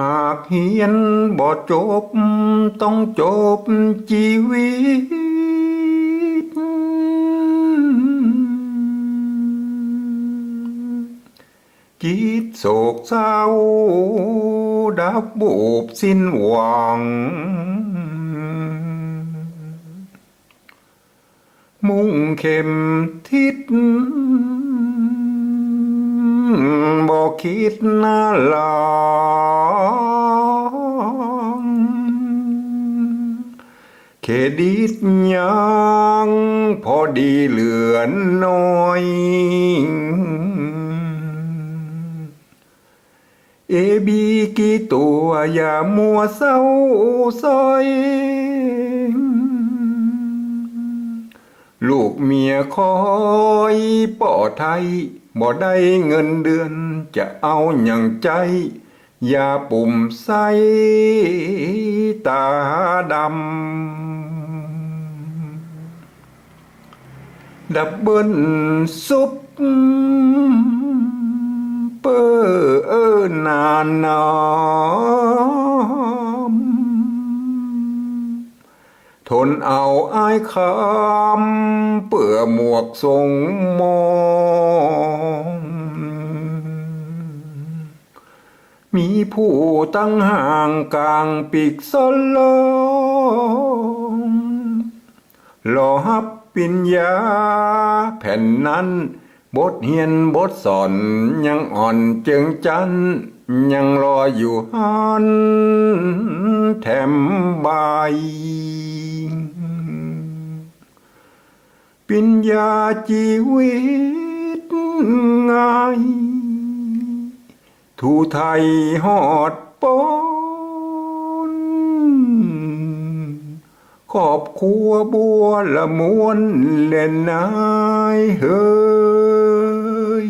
หากเฮียนบ่จบ ต้องจบชีวิต จิตโศกเศร้า ดับบูบสิ้นหวัง มุ่งเข็มทิศ คิดน่าลองเครดิตยังพอดีเหลือน้อย เอบีกี่ตัวอย่ามัวเศร้าซอยลูกเมียคอยป่อไทย บ่ได้เงินเดือนจะเอาอย่างใจ อย่าปุ่มใสตาดำ ดับเบิลซุปเปอร์เออนานนามทนเอาอายคำเปื่อหมวกทรงมอ มีผู้ตั้งห่างกลางปีกสลองรอฮับปิญญาแผ่นนั้น บทเฮียนบทสอนยังอ่อนเจิงจัน ยังรออยู่หันแถมใบายปิญญาชีวิตง่าย ทูไทยหอดปนขอบครัวบัวละมวนเล่นนายเฮย